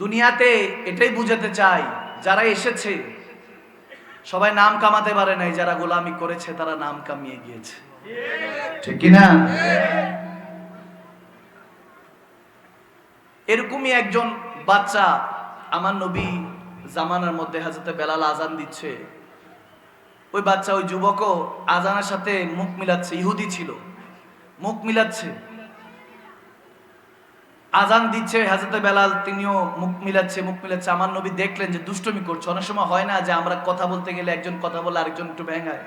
দুনিয়াতে এটাই বুঝাতে চাই যারা এসেছে সবাই নাম কামাতে পারে নাই যারা গোলামি করেছে তারা নাম কামিয়ে গিয়েছে। ঠিক কি না এরকমই একজন বাচ্চা আমার নবী জামানার মধ্যে হাজরতে বেলাল আজান দিচ্ছে। ওই বাচ্চা ওই যুবকও আজানের সাথে মুখ মিলাচ্ছে ইহুদি ছিল। মুখ মিলাচ্ছে। আজান দিচ্ছে হাজরতে বেলাল, তিনিও মুখ মিলাচ্ছে মুখ মিলাচ্ছে। আমার নবী দেখলেন যে দুষ্টমি করছে। অনেক সময় হয় না যে আমরা কথা বলতে গেলে একজন কথা বলে আরেকজন একটু ভেঙায়।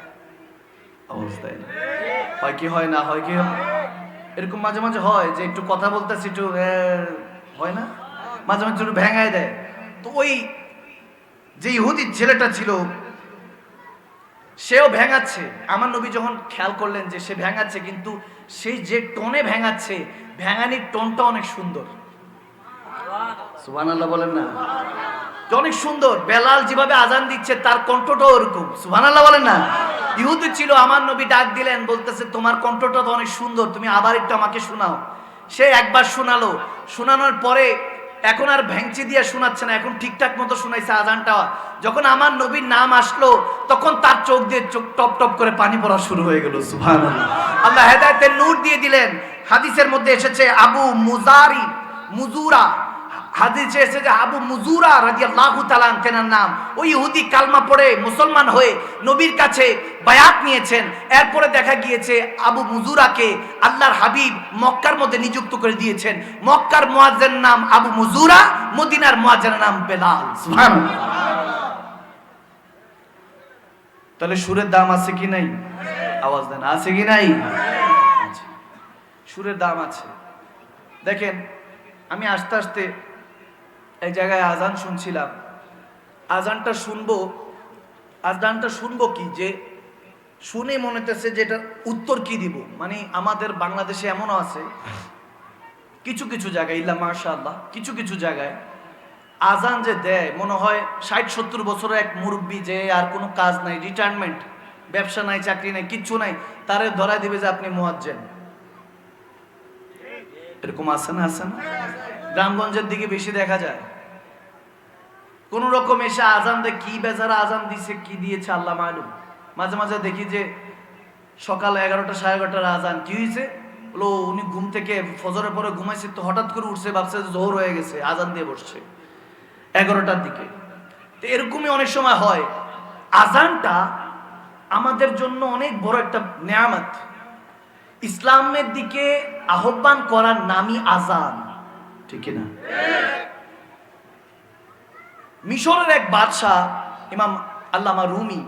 অবস্থায় হয় কি হয় না, হয় কি হয়? এরকম মাঝে মাঝে হয় যে একটু কথা বলতেছি একটু হয় না? মাঝে মাঝে একটু ভেঙায় দেয়। তো ওই যে ইহুদি ছেলেটা ছিল সেও ভেঙাচ্ছে। আমার নবী যখন খেয়াল করলেন যে সে ভেঙাচ্ছে কিন্তু সেই যে টোনে ভেঙাচ্ছে ভেঙানির টোনটা অনেক সুন্দর। সুবহানাল্লাহ বলেন না। অনেক সুন্দর। বেলাল যেভাবে আজান দিচ্ছে তার কণ্ঠটাও ওরকম। সুবহানাল্লাহ বলেন না? ইহুদি ছিল আমার নবী ডাক দিলেন বলতেছে তোমার কণ্ঠটা তো অনেক সুন্দর তুমি আবার একটু আমাকে শোনাও। সে একবার শোনালো। শোনানোর পরে এখন আর ভ্যাংচি দিয়ে শোনাচ্ছে না, এখন ঠিকঠাক মতো শোনাইছে আজানটা। যখন আমার নবীর নাম আসলো, তখন তার চোখ দিয়ে চোখ টপ টপ করে পানি পড়া শুরু হয়ে গেল সুভান আল্লাহ হেদায়তের নূর দিয়ে দিলেন। হাদিসের মধ্যে এসেছে, আবু মুজারি মুজুরা হাদিসে এসেছে আবু মুজুরা রাদিয়াল্লাহু তাআলা তেনার নাম। ওই ইহুদি কালমা পড়ে মুসলমান হয়ে নবীর কাছে বায়াত নিয়েছেন। এরপরে দেখা গিয়েছে আবু মুজুরাকে আল্লাহর হাবিব মক্কার মধ্যে নিযুক্ত করে দিয়েছেন। মক্কার মুয়াজ্জিন নাম আবু মুজুরা, মদিনার মুয়াজ্জিনের নাম বেলাল। তাহলে সুরের দাম আছে কি নাই? আওয়াজ দেন, আছে কি নাই? সুরের দাম আছে। দেখেন, আমি আস্তে আস্তে এক জায়গায় আজান শুনছিলাম। আজানটা শুনব আজানটা শুনব কি? যে শুনে মনে হতেছে যে এটার উত্তর কি দিব? মানে আমাদের বাংলাদেশে এমনও আছে। কিছু কিছু জায়গায়, ইল্লা মাশাআল্লাহ, কিছু কিছু জায়গায় আজান যে দেয়, মনে হয় ষাট সত্তর বছরের এক মুরব্বী যে আর কোনো কাজ নাই রিটায়ারমেন্ট ব্যবসা নাই, চাকরি নাই, কিচ্ছু নাই, তারে ধরায় দিবে যে আপনি মুয়াজ্জেন। এরকম আছে না আছে না? গ্রামগঞ্জের দিকে বেশি দেখা যায়। কোন রকম এসে আজান দেয়, কি বেচারা আজান দিছে, কি দিয়েছে, আল্লাহ মালুম। মাঝে মাঝে দেখি যে সকাল এগারোটা সাড়ে এগারোটার আজান, কি হয়েছে বলো, উনি ঘুম থেকে ফজরের পরে ঘুমাইছে তো হঠাৎ করে উঠছে, ভাবছে যে জোহর হয়ে গেছে, আজান দিয়ে বসছে এগারোটার দিকে। তো এরকমই অনেক সময় হয়। আজানটা আমাদের জন্য অনেক বড় একটা নেয়ামত। ইসলামের দিকে আহ্বান করার নামই আজান। ঠিক না মিশরের এক বাদশাহ, ইমাম আল্লামা রুমি,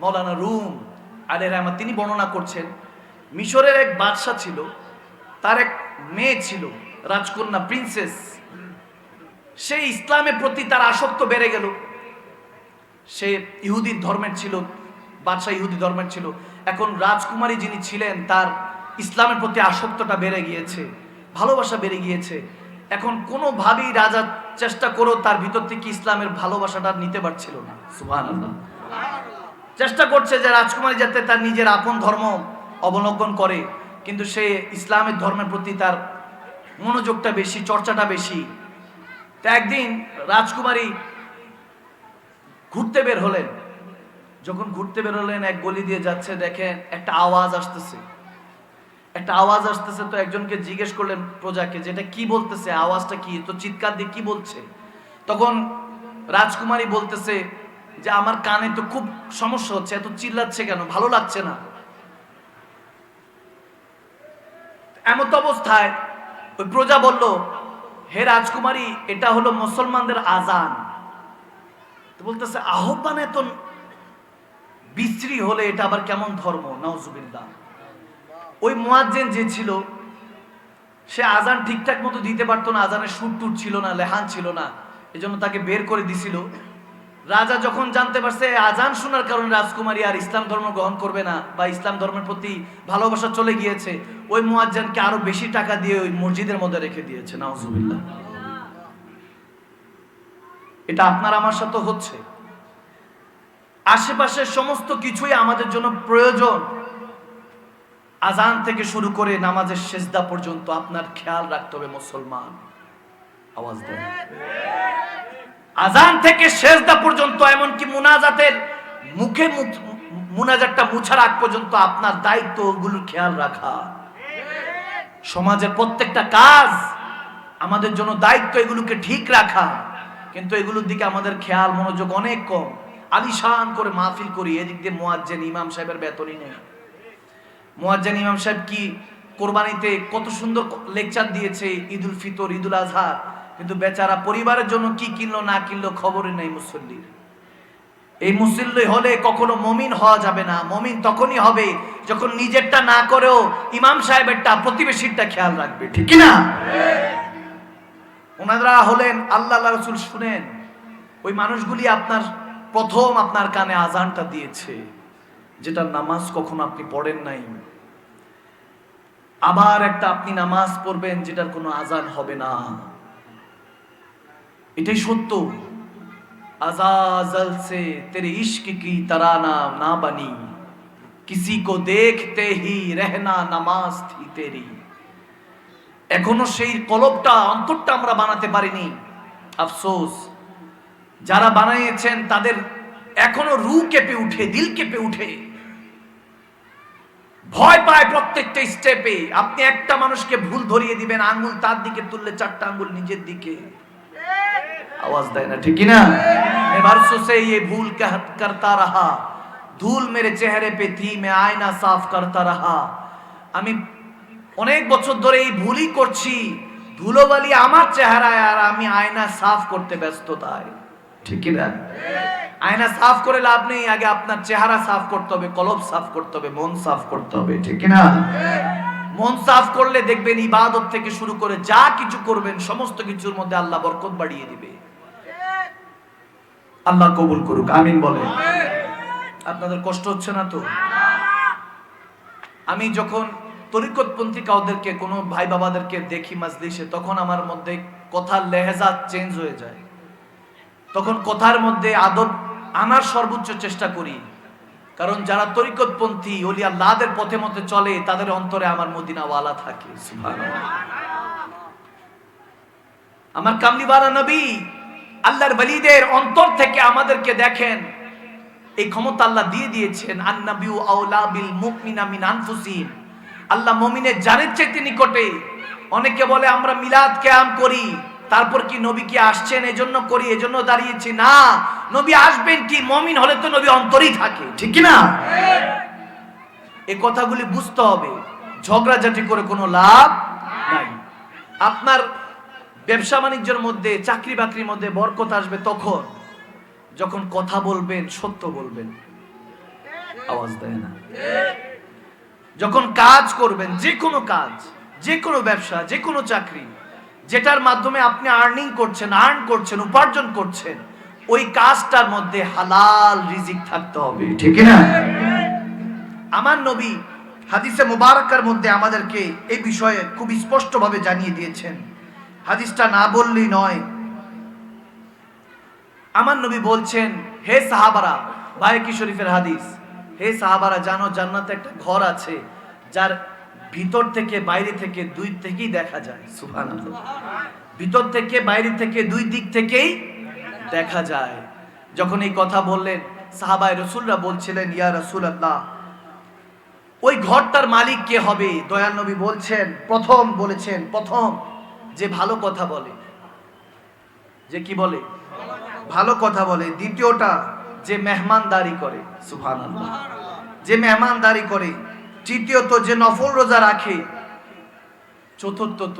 মৌলানা রুম আলে রহমান তিনি বর্ণনা করছেন, মিশরের এক বাদশাহ ছিল, তার এক মেয়ে ছিল, রাজকন্যা, প্রিন্সেস। সে ইসলামের প্রতি তার আসক্ত বেড়ে গেল। সে ইহুদি ধর্মের ছিল, বাদশাহ ইহুদি ধর্মের ছিল। এখন রাজকুমারী যিনি ছিলেন, তার ইসলামের প্রতি আসক্তটা বেড়ে গিয়েছে, ভালোবাসা বেড়ে গিয়েছে। এখন কোনোভাবেই রাজা চেষ্টা করো তার ভিতর থেকে ইসলামের ভালোবাসাটা নিতে পারছিল না। সুবহানাল্লাহ। চেষ্টা করছে যে রাজকুমারী যাতে তার নিজের আপন ধর্ম অবলম্বন করে, কিন্তু সে ইসলামের ধর্মের প্রতি তার মনোযোগটা বেশি, চর্চাটা বেশি। তা একদিন রাজকুমারী ঘুরতে বের হলেন। যখন ঘুরতে বের হলেন, এক গলি দিয়ে যাচ্ছে, দেখেন একটা আওয়াজ আসতেছে। একটা আওয়াজ আসতেছে তো একজনকে জিজ্ঞেস করলেন প্রজাকে যেটা কি বলতেছে, আওয়াজটা কি? তো চিৎকার দিয়ে কি বলছে? তখন রাজকুমারী বলতেছে যে আমার কানে তো খুব সমস্যা হচ্ছে, এত চিল্লাচ্ছে কেন? ভালো লাগছে না। এমত অবস্থায় ওই প্রজা বলল, হে রাজকুমারী, এটা হলো মুসলমানদের আজান। বলতেছে, আহ্বান এত বিশ্রী হলে এটা আবার কেমন ধর্ম? নওজুবিল্লাহ ওই মুয়াজ্জেন যে ছিল, সে আজান ঠিকঠাক মতো দিতে পারতো না, আজানের সুর টুট ছিল না, লেহান ছিল না, এজন্য তাকে বের করে দিছিল। রাজা যখন জানতে পারছে আজান শোনার কারণে রাজকুমারী আর ইসলাম ধর্ম গ্রহণ করবে না বা ইসলাম ধর্মের প্রতি ভালোবাসা চলে গিয়েছে, ওই মুয়াজ্জানকে আরও বেশি টাকা দিয়ে ওই মসজিদের মধ্যে রেখে দিয়েছে, নাউজুবিল্লাহ। এটা আপনার আমার সাথে হচ্ছে। আশেপাশের সমস্ত কিছুই আমাদের জন্য প্রয়োজন। আজান থেকে শুরু করে নামাজের শেষদা পর্যন্ত আপনার খেয়াল রাখতে হবে, মুসলমান। আওয়াজ দেন। আজান থেকে শেষদা পর্যন্ত, এমনকি মুনাজাতের মুখে মুখ- মুনাজাতটা মুছার আগ পর্যন্ত আপনার দায়িত্ব ওগুলোর খেয়াল রাখা। সমাজের প্রত্যেকটা কাজ আমাদের জন্য দায়িত্ব এগুলোকে ঠিক রাখা। কিন্তু এগুলোর দিকে আমাদের খেয়াল, মনোযোগ অনেক কম। আলিশান করে মাহফিল করি, এদিক দিয়ে মোয়াজ্জেন, ইমাম সাহেবের বেতনই নেই। মোয়াজ্জেন ইমাম সাহেব কি কোরবানিতে কত সুন্দর লেকচার দিয়েছে ঈদুল ফিতর, ঈদুল আজহার কিন্তু বেচারা পরিবারের জন্য কি কিনলো, না কিনলো খবরই নেই মুসল্লির। এই মুসল্লি হলে কখনো মমিন হওয়া যাবে না। মমিন তখনই হবে যখন নিজেরটা না করেও ইমাম সাহেবেরটা, প্রতিবেশীরটা খেয়াল রাখবে। ঠিক না? ওনারা হলেন আল্লাহ রসুল শুনেন, ওই মানুষগুলি আপনার প্রথম আপনার কানে আজানটা দিয়েছে, যেটা নামাজ কখনো আপনি পড়েন নাই। আবার একটা আপনি নামাজ পড়বেন যেটার কোনো আজান হবে না। এটাই সত্য। আজাজল সে তেরে ইশক কি তারা তারানা না বানি। কিসি কো দেখতে হি রহনা নামাজ থি তেরি। এখনও সেই কলবটা অন্তরটা আমরা বানাতে পারিনি। আফসোস। যারা বানিয়েছেন তাদের এখনও রু কেঁপে উঠে, দিল কেঁপে উঠে। ভয় পায় প্রত্যেকটা স্টেপে আপনি একটা মানুষকে ভুল ধরিয়ে দিবেন আঙ্গুল তার দিকে তুললে চারটা আঙ্গুল নিজের দিকে आवाज देना ठीक है ना मैं बरसों से ये भूल कह करता रहा धूल मेरे चेहरे पे थी मैं आईना साफ करता रहा আমি অনেক বছর ধরে এই ভুলই করছি ধুলোবালি আমার চেহারায় আর আমি আয়না সাফ করতে ব্যস্ত তাই ঠিক না আয়না সাফ করে লাভ নেই, আগে আপনার চেহারা সাফ করতে হবে, কলব সাফ করতে হবে, মন সাফ করতে হবে, ঠিক না মন সাফ করলে দেখবেন ইবাদত থেকে শুরু করে যা কিছু করবেন, সমস্ত কিছুর মধ্যে আল্লাহ বরকত বাড়িয়ে দিবে। আল্লাহ কবুল করুক, আমিন বলে। আপনাদের কষ্ট হচ্ছে না তো? আমি যখন তরিকতপন্থী কাউদেরকে, কোনো ভাই বাবাদেরকে দেখি মাজলিসে, তখন আমার মধ্যে কথার লেহেজা চেঞ্জ হয়ে যায়। তখন কথার মধ্যে আদব আনার সর্বোচ্চ চেষ্টা করি। কারণ যারা তরিকতপন্থী ওলি আল্লাহদের পথে মতে চলে, তাদের অন্তরে আমার মদিনাওয়ালা থাকে। আমার কামলিওয়ালা নবী আল্লাহর বলিদের অন্তর থেকে আমাদেরকে দেখেন। এই ক্ষমতা আল্লাহ দিয়ে দিয়েছেন, আন্নাবিউ আউলা বিল মুমিনা মিন আনফুসিহিম। আল্লাহ মুমিনের জানের চাইতে নিকটে অনেকে বলে, আমরা মিলাদ কিয়াম করি। তারপর কি নবী কি আসছেন? এজন্য করি, এজন্য দাঁড়িয়েছি। না, নবী আসবেন কি? মমিন হলে তো নবী অন্তরেই থাকে। ঠিক না এই কথাগুলি বুঝতে হবে। ঝগড়াঝাটি করে কোনো লাভ নাই। আপনার ব্যবসা বাণিজ্যের মধ্যে, চাকরি বাকরির মধ্যে বরকত আসবে তখন। যখন কথা বলবেন, সত্য বলবেন। আওয়াজ দেয় না। যখন কাজ করবেন, যে কোনো কাজ, যে কোনো ব্যবসা, যে কোনো চাকরি যেটার মাধ্যমে আপনি আর্নিং করছেন আর্ন করছেন উপার্জন করছেন ওই কাজটার মধ্যে হালাল রিজিক থাকতে হবে। ঠিক না আমার নবী হাদিসে মুবারকার মধ্যে আমাদেরকে এই বিষয়ে খুব স্পষ্টভাবে জানিয়ে দিয়েছেন। হাদিসটা না বললেই নয়। আমার নবী বলছেন হে সাহাবারা বায়কি শরীফের হাদিস হে সাহাবারা জানো জান্নাতে একটা ঘর আছে যার ভিতর থেকে বাইরে থেকে দুই থেকেই দেখা যায় সুবহানাল্লাহ। ভিতর থেকে বাইরে থেকে দুই দিক থেকেই দেখা যায়। যখন এই কথা বললেন সাহাবাই রসুলরা বলছিলেন ইয়া রসুল আল্লাহ ওই ঘরটার মালিক কে হবে? দয়াল নবী বলছেন প্রথম বলেছেন প্রথম যে ভালো কথা বলে। যে কি বলে? ভালো কথা বলে। দ্বিতীয়টা যে মেহমানদারি করে সুবহানাল্লাহ। যে মেহমানদারি করে তৃতীয়ত যে নফল রোজা রাখে, চতুর্থত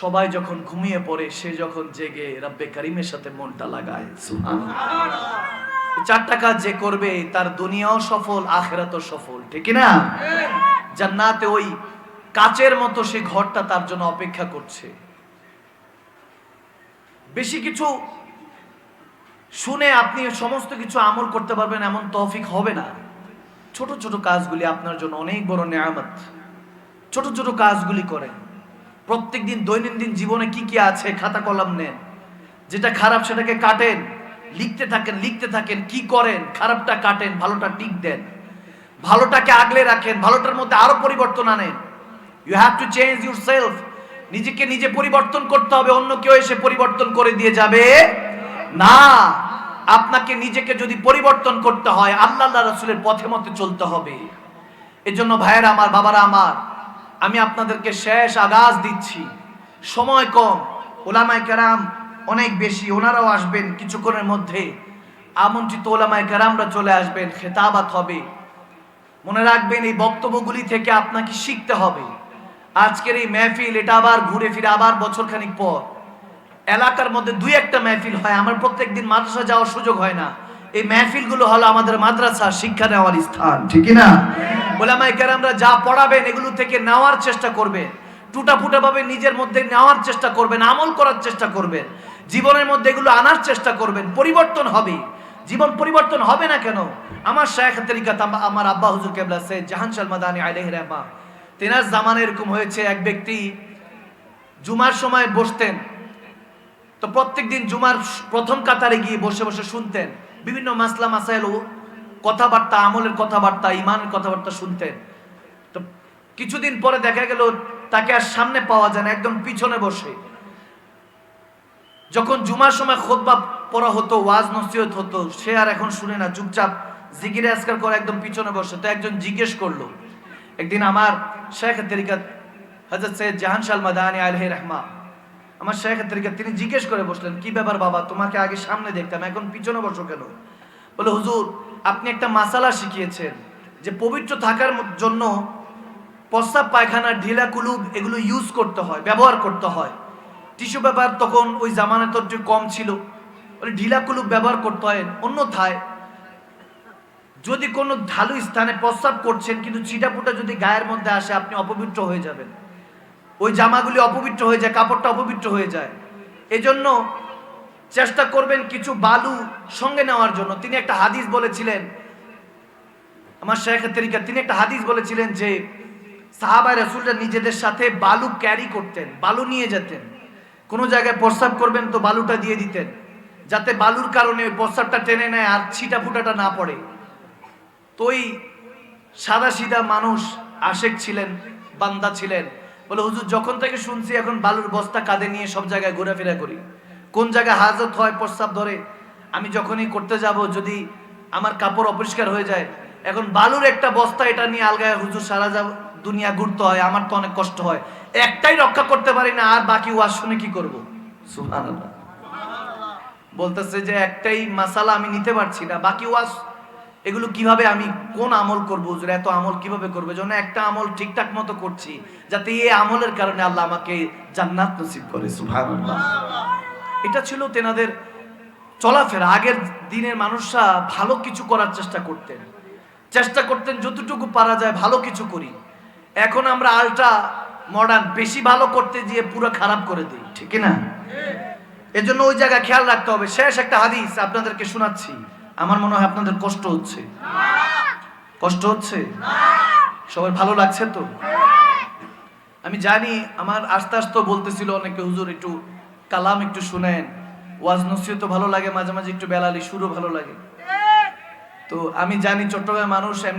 সবাই যখন ঘুমিয়ে পড়ে, সে যখন জেগে রব্বে করিমের সাথে মনটা লাগায় চারটা কাজ যে করবে, তার দুনিয়াও সফল, আখেরাতও সফল, ঠিক না জান্নাতে ওই কাচের মতো সে ঘরটা তার জন্য অপেক্ষা করছে। বেশি কিছু শুনে আপনি সমস্ত কিছু আমল করতে পারবেন, এমন তৌফিক হবে না। ছোট ছোট কাজগুলি আপনার জন্য অনেক বড় নেয়ামত। ছোট ছোট কাজগুলি করেন। প্রত্যেকদিন দৈনন্দিন জীবনে কি কি আছে খাতা কলম নেন। যেটা খারাপ সেটাকে কাটেন। লিখতে থাকেন লিখতে থাকেন, কি করেন, খারাপটা কাটেন, ভালোটা টিক দেন। ভালোটাকে আগলে রাখেন, ভালোটার মধ্যে আরও পরিবর্তন আনেন। You have to change yourself নিজেকে নিজে পরিবর্তন করতে হবে, অন্য কেউ এসে পরিবর্তন করে দিয়ে যাবে না। আপনাকে নিজেকে যদি পরিবর্তন করতে হয়, আল্লাহ রসুলের পথে মতে চলতে হবে। এজন্য ভাইয়েরা, আমার বাবারা, আমার, আমি আপনাদেরকে শেষ আগাজ দিচ্ছি। সময় কম, ওলামায় কেরাম অনেক বেশি, ওনারাও আসবেন কিছুক্ষণের মধ্যে। আমন্ত্রিত ওলামায় কেরামরা চলে আসবেন, খেতাবাত হবে। মনে রাখবেন, এই বক্তব্যগুলি থেকে আপনাকে শিখতে হবে। আজকের এই মেহফিল, এটা আবার ঘুরে ফিরে, আবার বছরখানিক পর। এলাকার মধ্যে দুই একটা মেহফিল হয় আমার প্রত্যেক দিন মাদ্রাসা যাওয়ার সুযোগ হয় না। এই মেহফিলগুলো হলো আমাদের মাদ্রাসা শিক্ষা নেওয়ার স্থান। ঠিক না? ওলামাই কেরামরা যা পড়াবেন এগুলো থেকে নেওয়ার চেষ্টা করবে। টুটা ফুটা ভাবে নিজের মধ্যে নেওয়ার চেষ্টা করবেন আমল করার চেষ্টা করবেন। জীবনের মধ্যে এগুলো আনার চেষ্টা করবেন পরিবর্তন হবে। জীবন পরিবর্তন হবে না কেন? আমার শেখ আম- আমার আব্বা হুজুর কেবলা সে জাহান শালমাদানি আলহ রহমা তেনার জামানে এরকম হয়েছে এক ব্যক্তি জুমার সময় বসতেন তো প্রত্যেকদিন জুমার প্রথম কাতারে গিয়ে বসে বসে শুনতেন। বিভিন্ন মাসলা মাসাইল কথাবার্তা, আমলের কথাবার্তা, ইমানের কথাবার্তা শুনতেন। তো কিছুদিন পরে দেখা গেল তাকে আর সামনে পাওয়া যায় না, একদম পিছনে বসে। যখন জুমার সময় খোদবা পড়া হতো, ওয়াজ নসিহত হতো, সে আর এখন শুনে না, চুপচাপ জিকিরে আজকার করে একদম পিছনে বসে। তো একজন জিজ্ঞেস করল, একদিন আমার শেখ তরিকাত হজরত সৈয়দ জাহান শাল মাদানি আলহ রহমা আমার শেখ তরিকা তিনি জিজ্ঞেস করে বসলেন, কি ব্যাপার বাবা? তোমাকে আগে সামনে দেখতাম, এখন পিছনে বসো কেন? বলে, হুজুর, আপনি একটা মাসালা শিখিয়েছেন যে পবিত্র থাকার জন্য প্রস্তাব পায়খানা, ঢিলা কুলুব এগুলো ইউজ করতে হয়, ব্যবহার করতে হয়। টিস্যু পেপার তখন ওই জামানে তো একটু কম ছিল। বলে, ঢিলা কুলুব ব্যবহার করতে হয় অন্যথায় যদি কোনো ঢালু স্থানে প্রস্তাব করছেন, কিন্তু ছিটাপুটা যদি গায়ের মধ্যে আসে, আপনি অপবিত্র হয়ে যাবেন। ওই জামাগুলি অপবিত্র হয়ে যায়, কাপড়টা অপবিত্র হয়ে যায়। এজন্য চেষ্টা করবেন কিছু বালু সঙ্গে নেওয়ার জন্য। তিনি একটা হাদিস বলেছিলেন, আমার শেখ তরিকা তিনি একটা হাদিস বলেছিলেন যে সাহাবাই রসুলরা নিজেদের সাথে বালু ক্যারি করতেন, বালু নিয়ে যেতেন। কোনো জায়গায় প্রস্রাব করবেন তো বালুটা দিয়ে দিতেন, যাতে বালুর কারণে ওই প্রস্রাবটা টেনে নেয় আর ছিটা ফুটাটা না পড়ে। তো ওই সাদা সিধা মানুষ আশেক ছিলেন, বান্দা ছিলেন। বলে, হুজুর, যখন থেকে শুনছি এখন বালুর বস্তা কাঁধে নিয়ে সব জায়গায় ঘোরাফেরা করি, কোন জায়গায় হাজত হয়, প্রস্তাব ধরে, আমি যখনই করতে যাব, যদি আমার কাপড় অপরিষ্কার হয়ে যায়, এখন বালুর একটা বস্তা এটা নিয়ে আলগায়, হুজুর, সারা যাব দুনিয়া ঘুরতে হয়, আমার তো অনেক কষ্ট হয়, একটাই রক্ষা করতে পারি না, আর বাকি ওয়াজ শুনে কি করব? বলতেছে যে, একটাই মাসালা আমি নিতে পারছি না, বাকি ওয়াজ এগুলো কীভাবে আমি কোন আমল করব হুজুর? এত আমল কীভাবে করবে? জন্য একটা আমল ঠিকঠাক মতো করছি যাতে এই আমলের কারণে আল্লাহ আমাকে জান্নাত নসিব করে সুবহানাল্লাহ। এটা ছিল তেনাদের চলাফেরা। আগের দিনের মানুষরা ভালো কিছু করার চেষ্টা করতেন। চেষ্টা করতেন যতটুকু পারা যায় ভালো কিছু করি। এখন আমরা আলট্রা মডার্ন বেশি ভালো করতে গিয়ে পুরো খারাপ করে দিই ঠিক না? এজন্য ওই জায়গা খেয়াল রাখতে হবে। শেষ একটা হাদিস আপনাদেরকে শোনাচ্ছি। আমার মনে হয় আপনাদের কষ্ট হচ্ছে। কষ্ট হচ্ছে? সবাই ভালো লাগছে তো? আমি জানি আমার আস্তে আস্তে বলতেছিল অনেকে, হুজুর, একটু কালাম একটু শুনেন। ওয়াজ নসিও তো ভালো লাগে, মাঝে মাঝে একটু বেলালি সুরও ভালো লাগে। তো আমি জানি চট্টগ্রামের মানুষ এমনি